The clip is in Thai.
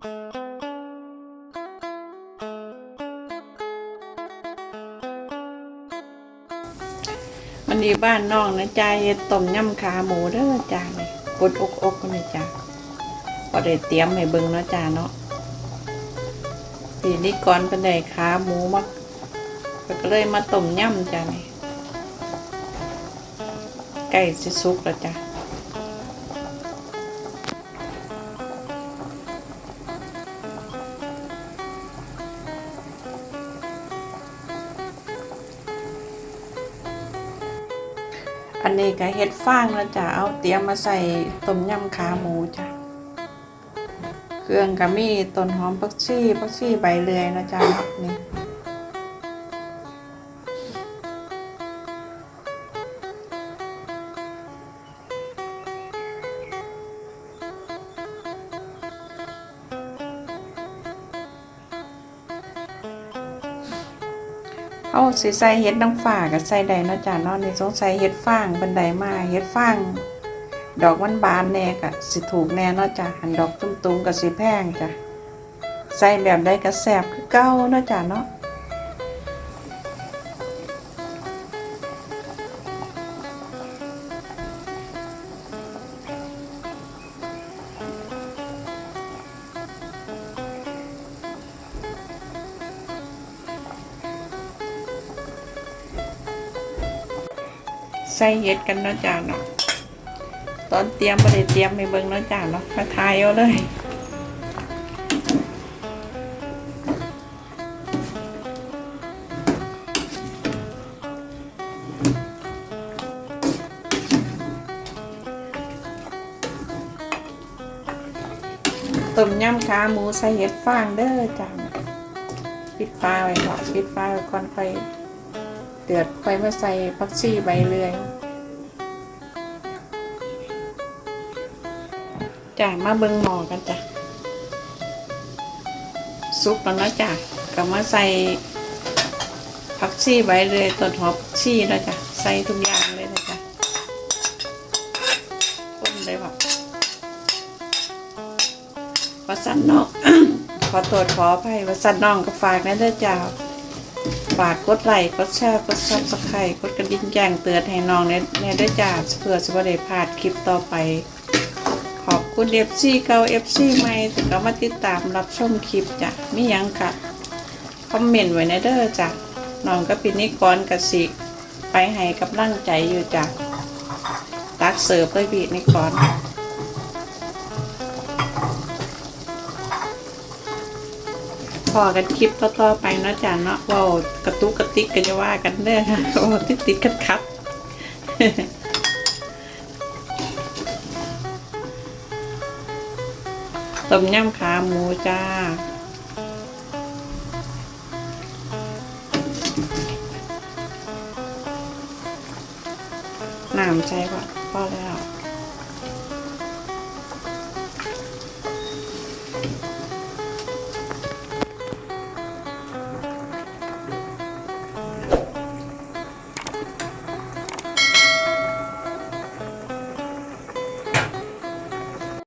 วันนี้บ้านน้องนะจ้าเฮ็ดต้มยำขาหมูเด้อจ้านี่กดอกอกกันเลยจ้าพอได้เตรียมให้เบิ่งเนาะจ้าเนาะปีนี้ก่อนเป็นได้ขาหมูมาก็เลยมาต้มยำจ้านี่ใกล้สิสุกแล้วจ้า อันนี้ก็เฮ็ดฟางแล้วจ้ะเอาเตรียมมาใส่ต้มยำขาหมูจ้ะเครื่องก็มีต้นหอมผักชีผักชีใบเลื่อยนะจ๊ะนี่าสิใส่เฮ็ดน้ำฝากับใส่ใดเนาะจ้ะเนาะนี่สงสัยเฮ็ดฟางบันไดมาเฮ็ดฟางดอกมันบานแน่กะสิถูกแน่เนาะจ้ะหันดอกตุ้มๆกับสิแพงจ้ะใส่แบบใดก็แสบคือเก้าเนาะจ้ะเนาะ ใส่เฮ็ดกันเนาะจ้ะเนาะตอนเตรียมบ่ได้เตรียมให้เบิ่งเนาะจ้ะเนาะมาทายเอาเลยต้มยำขาหมูใส่เห็ดฟางเด้อจ้าปิดฟ้าไว้ก่อนปิดฟ้าไว้ก่อนค่อย เดือดค่อยมาใส่ผักชีใบเลื่อยจ้ามาเบิ่งหมอกันจ้ะซุปแล้วนะจ้ะก็มาใส่ผักชีใบเลื่อยต้นหอมชีแล้วจ้ะใส่ทุกอย่างเลยนะจ้ะคนเลยแบบวัสันนองขอตรวจขออภัยวัสันน้องก็ฝากนะเด้อจ้า ฝากกดไลค์กดแชร์กดซับสไครต์กดกระดิ่งแจ้งเตือนให้น้องในในด้จ้าเพื่อจะไม่ได้พลาดคลิปต่อไป ขอบคุณเอฟซีเก่าเอฟซีใหม่ที่ก็มาติดตามรับชมคลิปจ้ะมียังกะคอมเมนต์ไว้นเด้อจ้ะน้องก็ปินิกรกสิ ไปให้กำลังใจอยู่จ้ะตักเสิร์ฟเลยพี่นิกร อกันคลิปต่อๆไปนะจ๊ะเนาะว้ากระตุกกระติกกันจะว่ากันเด้อค่ะโอ้ติดติดคัดคัดต้มยำขาหมูจ้าหนามใจว่ะพอแล้ว